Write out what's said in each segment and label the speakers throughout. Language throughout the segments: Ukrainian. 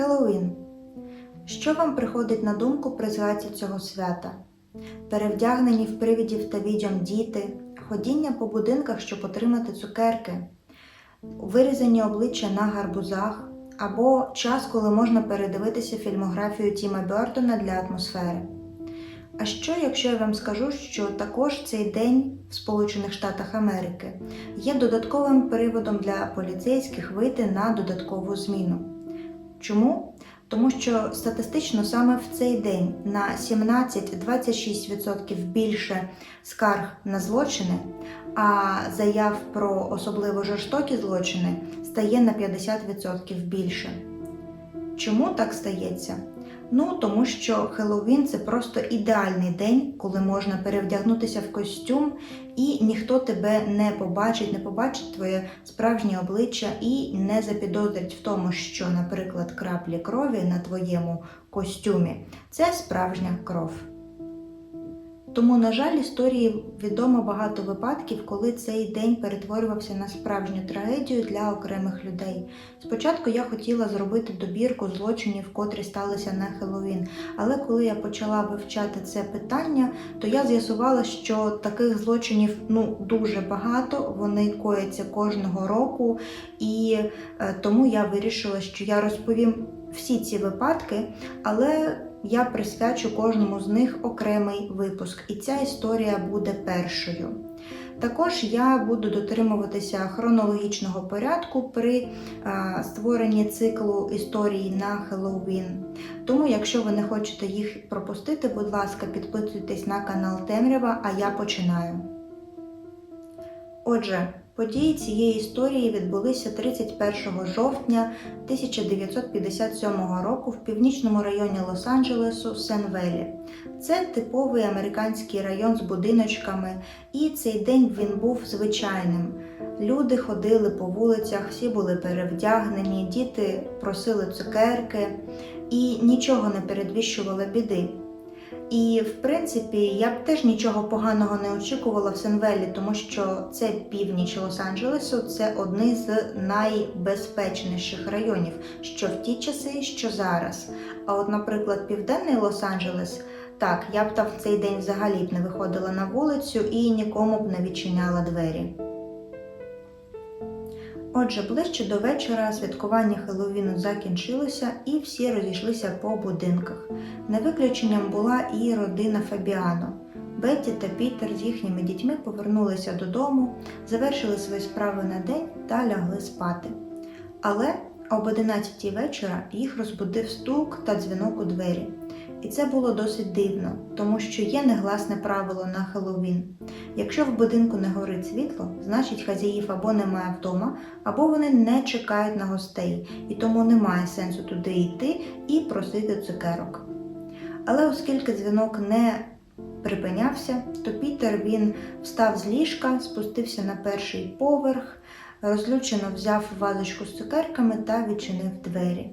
Speaker 1: Хеллоуін. Що вам приходить на думку при згадці цього свята? Перевдягнені в привідів та відьом діти, ходіння по будинках, щоб отримати цукерки, вирізані обличчя на гарбузах, або час, коли можна передивитися фільмографію Тіма Бертона для атмосфери. А що, якщо я вам скажу, що також цей день в Сполучених Штатах Америки є додатковим приводом для поліцейських вийти на додаткову зміну? Чому? Тому що статистично саме в цей день на 17-26% більше скарг на злочини, а заяв про особливо жорстокі злочини стає на 50% більше. Чому так стається? Ну, тому що Хеллоуін це просто ідеальний день, коли можна перевдягнутися в костюм, і ніхто тебе не побачить, не побачить твоє справжнє обличчя і не запідозрить в тому, що, наприклад, краплі крові на твоєму костюмі це справжня кров. Тому, на жаль, історії відомо багато випадків, коли цей день перетворювався на справжню трагедію для окремих людей. Спочатку я хотіла зробити добірку злочинів, котрі сталися на Хеллоуін, але коли я почала вивчати це питання, то я з'ясувала, що таких злочинів ну дуже багато, вони кояться кожного року, і е, тому я вирішила, що я розповім всі ці випадки, але я присвячу кожному з них окремий випуск, і ця історія буде першою. Також я буду дотримуватися хронологічного порядку при е, створенні циклу історій на Хеллоуін. Тому, якщо ви не хочете їх пропустити, будь ласка, підписуйтесь на канал Темрява, а я починаю. Отже, події цієї історії відбулися 31 жовтня 1957 року в північному районі Лос-Анджелесу Сен-Велі. Це типовий американський район з будиночками, і цей день він був звичайним. Люди ходили по вулицях, всі були перевдягнені, діти просили цукерки і нічого не передвіщувало біди. І, в принципі, я б теж нічого поганого не очікувала в Сенвелі, тому що це північ Лос-Анджелесу, це одний з найбезпечніших районів, що в ті часи, що зараз. А от, наприклад, південний Лос-Анджелес, так, я б там в цей день взагалі б не виходила на вулицю і нікому б не відчиняла двері. Отже, ближче до вечора святкування Хеллоуіну закінчилося і всі розійшлися по будинках. Не виключенням була і родина Фабіано. Бетті та Пітер з їхніми дітьми повернулися додому, завершили свої справи на день та лягли спати. Але об 11 вечора їх розбудив стук та дзвінок у двері. І це було досить дивно, тому що є негласне правило на Хеллоуін. Якщо в будинку не горить світло, значить хазяїв або немає вдома, або вони не чекають на гостей, і тому немає сенсу туди йти і просити цукерок. Але оскільки дзвінок не припинявся, то Пітер він встав з ліжка, спустився на перший поверх, розлючено взяв вазочку з цукерками та відчинив двері.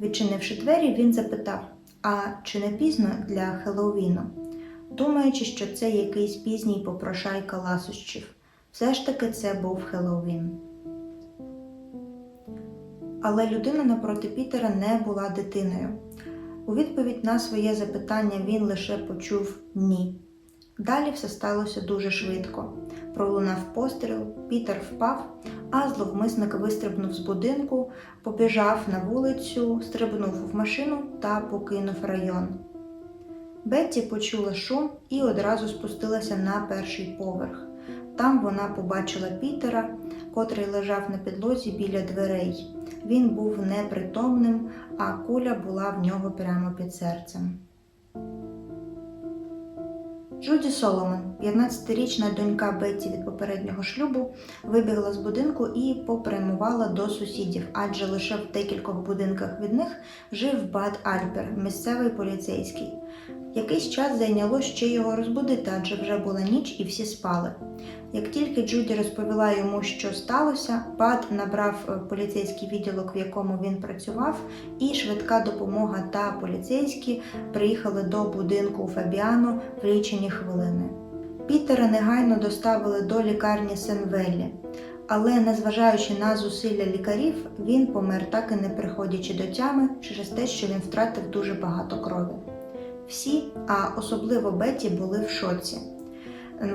Speaker 1: Відчинивши двері, він запитав: А чи не пізно для Хеллоуіну? Думаючи, що це якийсь пізній попрошайка ласощів. Все ж таки це був Хеллоуін. Але людина напроти Пітера не була дитиною. У відповідь на своє запитання він лише почув ні. Далі все сталося дуже швидко. Пролунав постріл, Пітер впав, а зловмисник вистрибнув з будинку, побіжав на вулицю, стрибнув в машину та покинув район. Бетті почула шум і одразу спустилася на перший поверх. Там вона побачила Пітера, котрий лежав на підлозі біля дверей. Він був непритомним, а куля була в нього прямо під серцем. Джуді Соломон, 15-річна донька Бетті від попереднього шлюбу, вибігла з будинку і попрямувала до сусідів, адже лише в декількох будинках від них жив Бад Альпер, місцевий поліцейський. Якийсь час зайняло ще його розбудити, адже вже була ніч і всі спали. Як тільки Джуді розповіла йому, що сталося, Бад набрав е, поліцейський відділок, в якому він працював, і швидка допомога та поліцейські приїхали до будинку Фабіано в лічені хвилини. Пітера негайно доставили до лікарні Сенвеллі, Але незважаючи на зусилля лікарів, він помер так і не приходячи до тями через те, що він втратив дуже багато крові. Всі, а особливо Беті, були в шоці.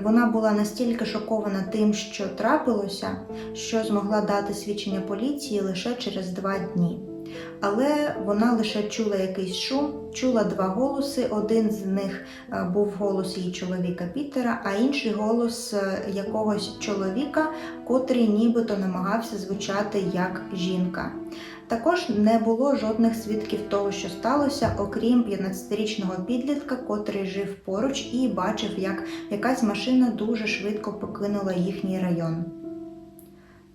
Speaker 1: Вона була настільки шокована тим, що трапилося, що змогла дати свідчення поліції лише через два дні. Але вона лише чула якийсь шум, чула два голоси. Один з них е, був голос її чоловіка Пітера, а інший голос е, якогось чоловіка, котрий нібито намагався звучати як жінка. Також не було жодних свідків того, що сталося, окрім 15-річного підлітка, котрий жив поруч і бачив, як якась машина дуже швидко покинула їхній район.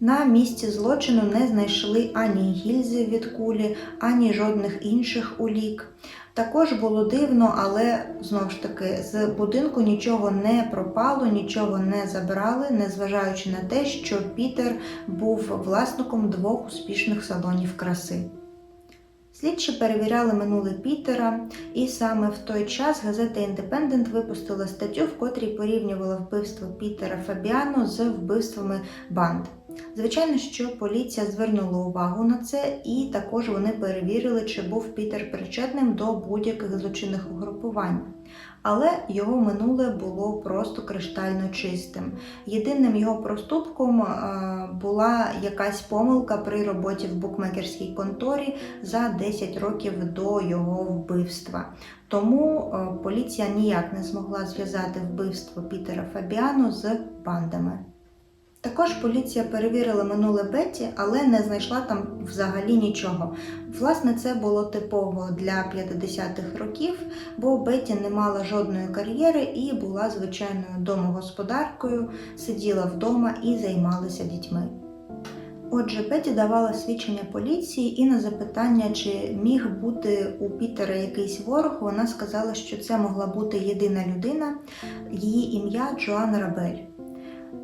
Speaker 1: На місці злочину не знайшли ані гільзи від кулі, ані жодних інших улік. Також було дивно, але знову ж таки з будинку нічого не пропало, нічого не забрали, незважаючи на те, що Пітер був власником двох успішних салонів краси. Слідчі перевіряли минуле Пітера, і саме в той час газета Індепендент випустила статтю, в котрій порівнювала вбивство Пітера Фабіано з вбивствами банд. Звичайно, що поліція звернула увагу на це, і також вони перевірили, чи був Пітер причетним до будь-яких злочинних угрупувань. Але його минуле було просто криштально чистим. Єдиним його проступком е, була якась помилка при роботі в букмекерській конторі за 10 років до його вбивства. Тому е, поліція ніяк не змогла зв'язати вбивство Пітера Фабіано з бандами. Також поліція перевірила минуле Бетті, але не знайшла там взагалі нічого. Власне, це було типово для 50-х років, бо Бетті не мала жодної кар'єри і була звичайною домогосподаркою, сиділа вдома і займалася дітьми. Отже, Бетті давала свідчення поліції, і на запитання, чи міг бути у Пітера якийсь ворог, вона сказала, що це могла бути єдина людина, її ім'я Джоан Рабель.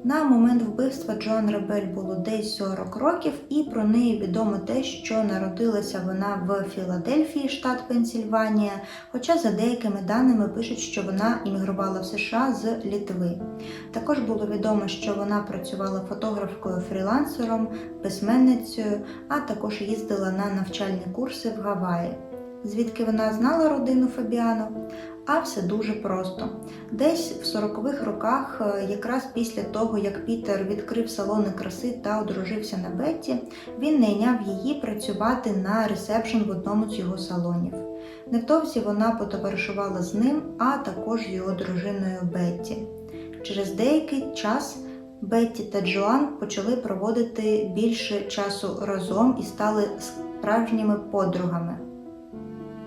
Speaker 1: На момент вбивства Джоан Ребель було десь 40 років, і про неї відомо те, що народилася вона в Філадельфії, штат Пенсільванія. Хоча за деякими даними пишуть, що вона іммігрувала в США з Літви. Також було відомо, що вона працювала фотографкою фрілансером, письменницею, а також їздила на навчальні курси в Гаваї. Звідки вона знала родину Фабіано? А все дуже просто. Десь в 40-х роках, е, якраз після того, як Пітер відкрив салони краси та одружився на Бетті, він найняв її працювати на ресепшн в одному з його салонів. Невдовзі вона потоваришувала з ним, а також його дружиною Бетті. Через деякий час Бетті та Джоан почали проводити більше часу разом і стали справжніми подругами.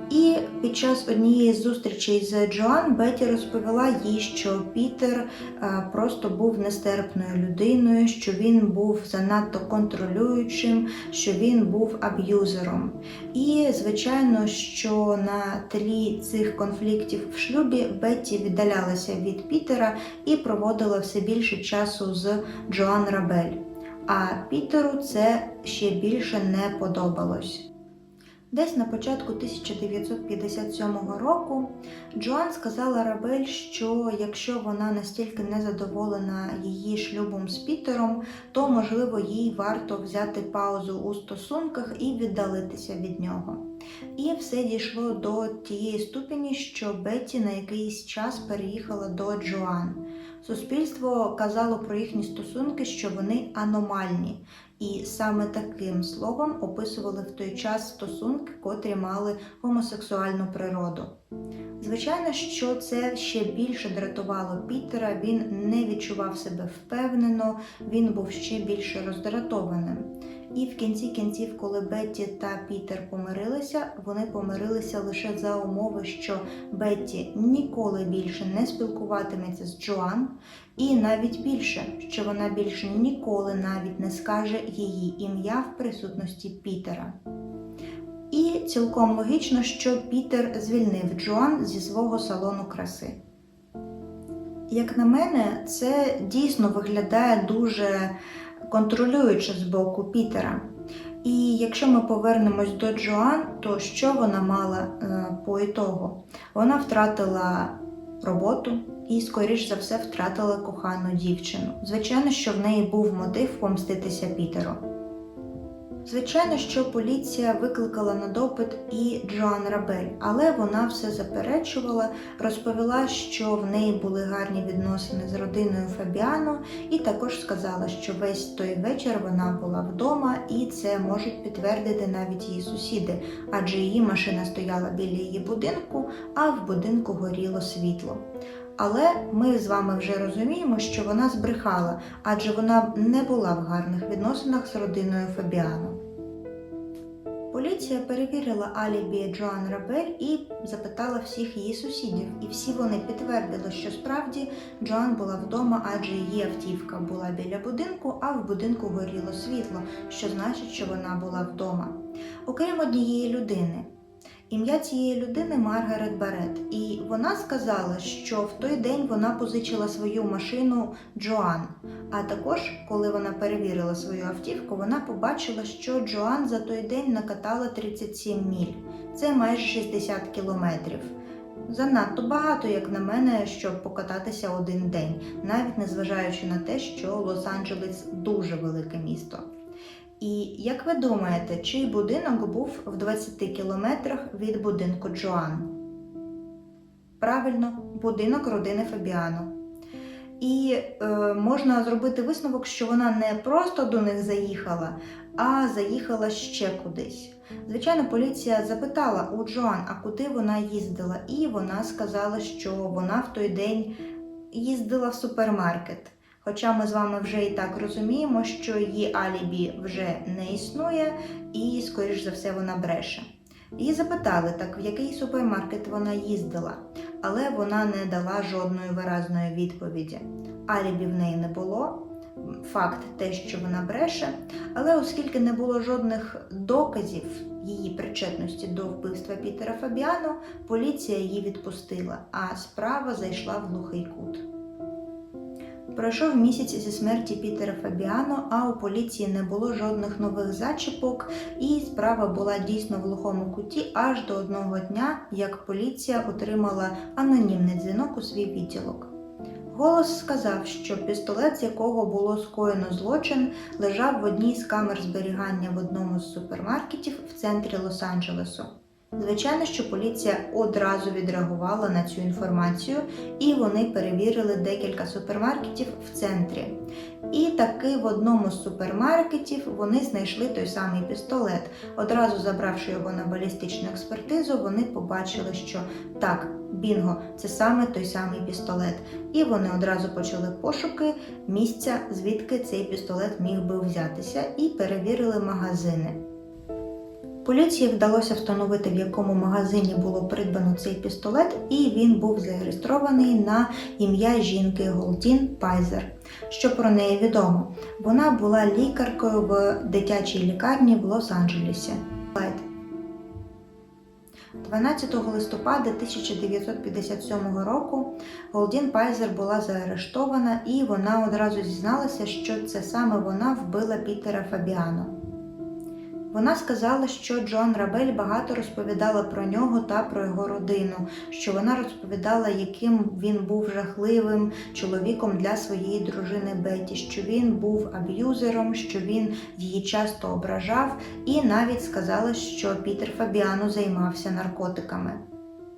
Speaker 1: І під час однієї з зустрічей з Джоан Беті розповіла їй, що Пітер е, просто був нестерпною людиною, що він був занадто контролюючим, що він був аб'юзером. І, звичайно, що на тлі цих конфліктів в шлюбі Бетті віддалялася від Пітера і проводила все більше часу з Джоан Рабель. А Пітеру це ще більше не подобалось. Десь на початку 1957 року Джоан сказала Рабель, що якщо вона настільки не задоволена її шлюбом з Пітером, то можливо їй варто взяти паузу у стосунках і віддалитися від нього. І все дійшло до тієї ступені, що Бетті на якийсь час переїхала до Джоан. Суспільство казало про їхні стосунки, що вони аномальні, і саме таким словом описували в той час стосунки, котрі мали гомосексуальну природу. Звичайно, що це ще більше дратувало Пітера, він не відчував себе впевнено, він був ще більше роздратованим. І в кінці кінців, коли Бетті та Пітер помирилися, вони помирилися лише за умови, що Бетті ніколи більше не спілкуватиметься з Джоан, і навіть більше, що вона більше ніколи навіть не скаже її ім'я в присутності Пітера. І цілком логічно, що Пітер звільнив Джоан зі свого салону краси. Як на мене, це дійсно виглядає дуже контролюючи з боку Пітера. І якщо ми повернемось до Джоан, то що вона мала е, по ітогу? Вона втратила роботу, і, скоріш за все, втратила кохану дівчину. Звичайно, що в неї був мотив помститися Пітеру. Звичайно, що поліція викликала на допит і Джоан Рабель, але вона все заперечувала, розповіла, що в неї були гарні відносини з родиною Фабіано, і також сказала, що весь той вечір вона була вдома, і це можуть підтвердити навіть її сусіди, адже її машина стояла біля її будинку, а в будинку горіло світло. Але ми з вами вже розуміємо, що вона збрехала, адже вона не була в гарних відносинах з родиною Фабіано. Поліція перевірила алібі Джоан Рабель і запитала всіх її сусідів, і всі вони підтвердили, що справді Джоан була вдома, адже її автівка була біля будинку, а в будинку горіло світло, що значить, що вона була вдома. Окрім однієї людини. Ім'я цієї людини Маргарет Барет, і вона сказала, що в той день вона позичила свою машину Джоан. А також, коли вона перевірила свою автівку, вона побачила, що Джоан за той день накатала 37 міль. Це майже 60 кілометрів. Занадто багато, як на мене, щоб покататися один день, навіть незважаючи на те, що Лос-Анджелес дуже велике місто. І як ви думаєте, чий будинок був в 20 кілометрах від будинку Джоан? Правильно, будинок родини Фабіано. І е, можна зробити висновок, що вона не просто до них заїхала, а заїхала ще кудись. Звичайно, поліція запитала у Джоан, а куди вона їздила, і вона сказала, що вона в той день їздила в супермаркет. Хоча ми з вами вже і так розуміємо, що її алібі вже не існує, і, скоріш за все, вона бреше. Її запитали, так в який супермаркет вона їздила, але вона не дала жодної виразної відповіді. Алібі в неї не було. Факт те, що вона бреше, але оскільки не було жодних доказів її причетності до вбивства Пітера Фабіано, поліція її відпустила, а справа зайшла в глухий кут. Пройшов місяць зі смерті Пітера Фабіано, а у поліції не було жодних нових зачіпок, і справа була дійсно в глухому куті аж до одного дня, як поліція отримала анонімний дзвінок у свій відділок. Голос сказав, що пістолет, з якого було скоєно злочин, лежав в одній з камер зберігання в одному з супермаркетів в центрі Лос-Анджелесу. Звичайно, що поліція одразу відреагувала на цю інформацію, і вони перевірили декілька супермаркетів в центрі. І таки в одному з супермаркетів вони знайшли той самий пістолет. Одразу забравши його на балістичну експертизу, вони побачили, що так, бінго, це саме той самий пістолет. І вони одразу почали пошуки місця, звідки цей пістолет міг би взятися, і перевірили магазини. Поліції вдалося встановити, в якому магазині було придбано цей пістолет, і він був зареєстрований на ім'я жінки Голдін Пайзер. Що про неї відомо? Вона була лікаркою в дитячій лікарні в Лос-Анджелесі. 12 листопада 1957 року Голдін Пайзер була заарештована, і вона одразу зізналася, що це саме вона вбила Пітера Фабіано. Вона сказала, що Джон Рабель багато розповідала про нього та про його родину, що вона розповідала, яким він був жахливим чоловіком для своєї дружини Беті, що він був аб'юзером, що він її часто ображав, і навіть сказала, що Пітер Фабіано займався наркотиками.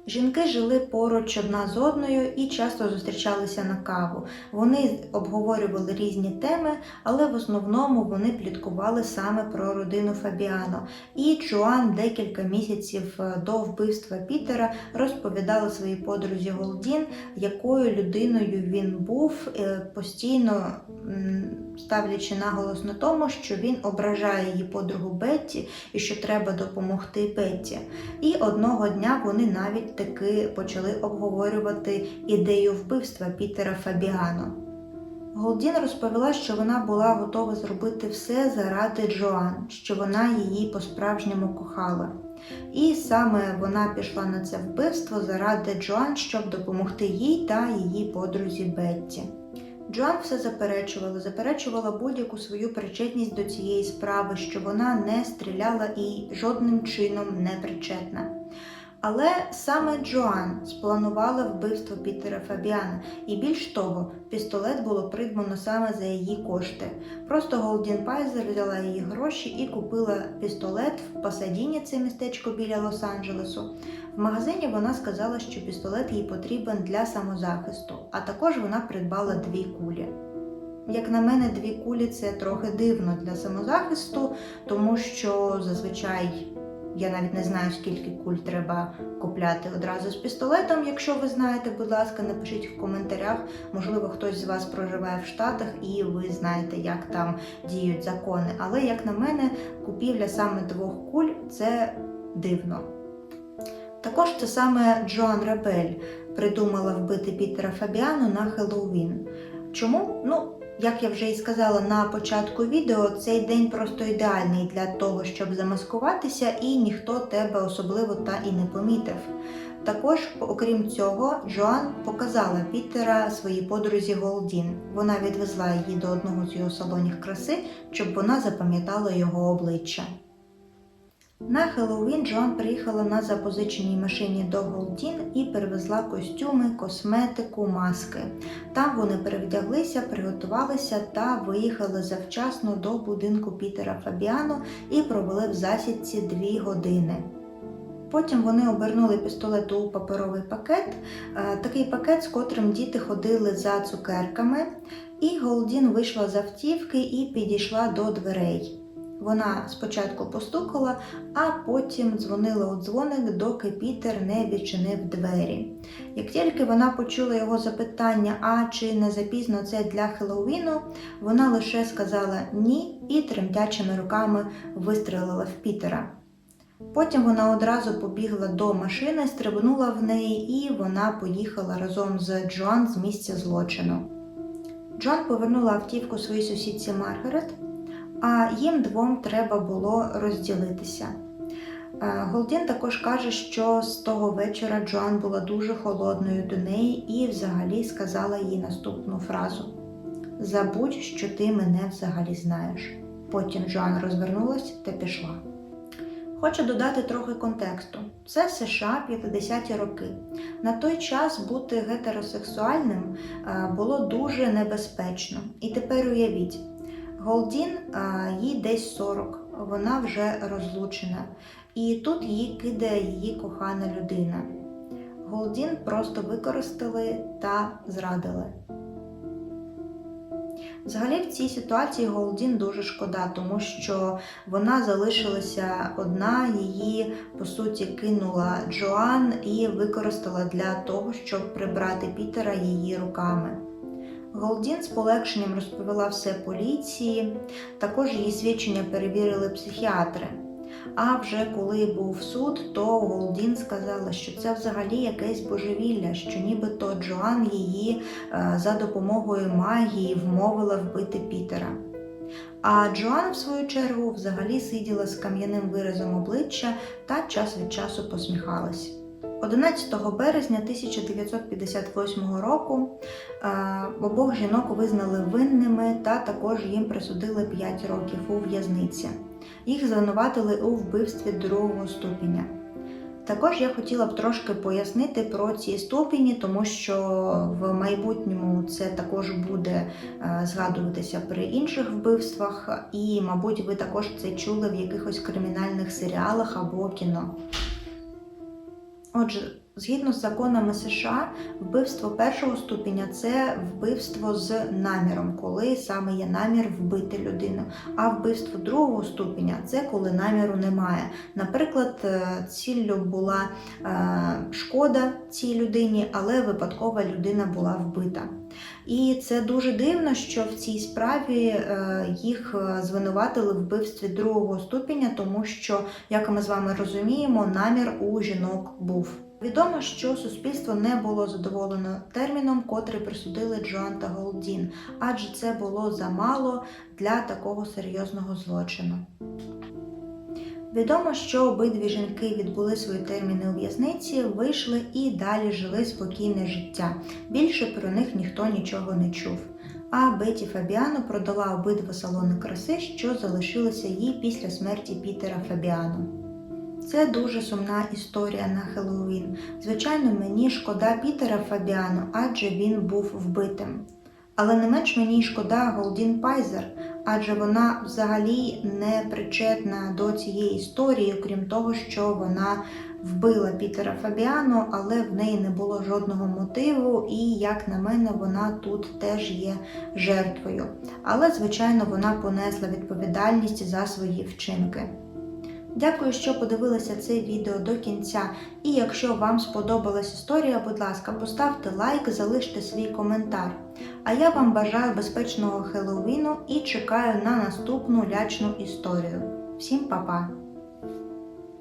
Speaker 1: Жінки жили поруч одна з одною і часто зустрічалися на каву. Вони обговорювали різні теми, але в основному вони пліткували саме про родину Фабіано. І Джоан декілька місяців до вбивства Пітера розповідала своїй подрузі Голдін, якою людиною він був, постійно ставлячи наголос на тому, що він ображає її подругу Бетті і що треба допомогти Бетті. І одного дня вони навіть таки почали обговорювати ідею вбивства Пітера Фабіано. Голдін розповіла, що вона була готова зробити все заради Джоан, що вона її по-справжньому кохала. І саме вона пішла на це вбивство заради Джоан, щоб допомогти їй та її подрузі Бетті. Джоан все заперечувала, заперечувала будь-яку свою причетність до цієї справи, що вона не стріляла і жодним чином не причетна. Але саме Джоан спланувала вбивство Пітера Фабіана, і більш того, пістолет було придбано саме за її кошти. Просто Голдін Пайзер взяла її гроші і купила пістолет в Пасадіні, це містечко біля Лос-Анджелесу. В магазині вона сказала, що пістолет їй потрібен для самозахисту, а також вона придбала дві кулі. Як на мене, дві кулі це трохи дивно для самозахисту, тому що зазвичай я навіть не знаю, скільки куль треба купляти одразу з пістолетом. Якщо ви знаєте, будь ласка, напишіть в коментарях. Можливо, хтось з вас проживає в Штатах і ви знаєте, як там діють закони. Але як на мене, купівля саме двох куль це дивно. Також це саме Джоан Рабель придумала вбити Пітера Фабіану на Хеллоуін. Чому? Ну, як я вже і сказала на початку відео, цей день просто ідеальний для того, щоб замаскуватися, і ніхто тебе особливо та і не помітив. Також, окрім цього, Джоан показала Пітера своїй подрузі Голдін. Вона відвезла її до одного з його салонів краси, щоб вона запам'ятала його обличчя. На Хеллоуін Джоан приїхала на запозиченій машині до Голдін і перевезла костюми, косметику, маски. Там вони перевдяглися, приготувалися та виїхали завчасно до будинку Пітера Фабіану і провели в засідці дві години. Потім вони обернули пістолет у паперовий пакет, е, такий пакет, з котрим діти ходили за цукерками, і Голдін вийшла з автівки і підійшла до дверей. Вона спочатку постукала, а потім дзвонила у дзвоник, доки Пітер не відчинив двері. Як тільки вона почула його запитання, а чи не запізно це для Хеллоуіну, вона лише сказала ні і тремтячими руками вистрелила в Пітера. Потім вона одразу побігла до машини, стрибнула в неї, і вона поїхала разом з Джоан з місця злочину. Джоан повернула автівку своїй сусідці Маргарет, а їм двом треба було розділитися. Е, Голдін також каже, що з того вечора Джоан була дуже холодною до неї і взагалі сказала їй наступну фразу: Забудь, що ти мене взагалі знаєш. Потім Джоан розвернулась та пішла. Хочу додати трохи контексту. Це США 50-ті роки. На той час бути гетеросексуальним е, було дуже небезпечно. І тепер уявіть, Голдін їй десь 40, вона вже розлучена, і тут її кидає її кохана людина. Голдін просто використали та зрадили. Взагалі в цій ситуації Голдін дуже шкода, тому що вона залишилася одна, її по суті кинула Джоан і використала для того, щоб прибрати Пітера її руками. Голдін з полегшенням розповіла все поліції, також її свідчення перевірили психіатри. А вже коли був суд, то Голдін сказала, що це взагалі якесь божевілля, що нібито Джоан її е, за допомогою магії вмовила вбити Пітера. А Джоан, в свою чергу, взагалі сиділа з кам'яним виразом обличчя та час від часу посміхалась. 11 березня 1958 року е, обох жінок визнали винними та також їм присудили 5 років у в'язниці. Їх звинуватили у вбивстві другого ступеня. Також я хотіла б трошки пояснити про ці ступені, тому що в майбутньому це також буде е, згадуватися при інших вбивствах, і, мабуть, ви також це чули в якихось кримінальних серіалах або кіно. Отже, згідно з законами США, вбивство першого ступеня це вбивство з наміром, коли саме є намір вбити людину. А вбивство другого ступеня це коли наміру немає. Наприклад, е, ціллю була е, шкода цій людині, але випадкова людина була вбита. І це дуже дивно, що в цій справі е, їх звинуватили в вбивстві другого ступеня, тому що, як ми з вами розуміємо, намір у жінок був. Відомо, що суспільство не було задоволено терміном, котрий присудили Джоан та Голдін, адже це було замало для такого серйозного злочину. Відомо, що обидві жінки відбули свої терміни у в'язниці, вийшли і далі жили спокійне життя. Більше про них ніхто нічого не чув. А Беті Фабіано продала обидва салони краси, що залишилися їй після смерті Пітера Фабіано. Це дуже сумна історія на Хеллоуін. Звичайно, мені шкода Пітера Фабіано, адже він був вбитим. Але не менш мені шкода Голдін Пайзер, адже вона взагалі не причетна до цієї історії, окрім того, що вона вбила Пітера Фабіано, але в неї не було жодного мотиву, і, як на мене, вона тут теж є жертвою. Але, звичайно, вона понесла відповідальність за свої вчинки. Дякую, що подивилися це відео до кінця. І якщо вам сподобалась історія, будь ласка, поставте лайк, залиште свій коментар. А я вам бажаю безпечного Хеллоуіну і чекаю на наступну лячну історію. Всім па-па!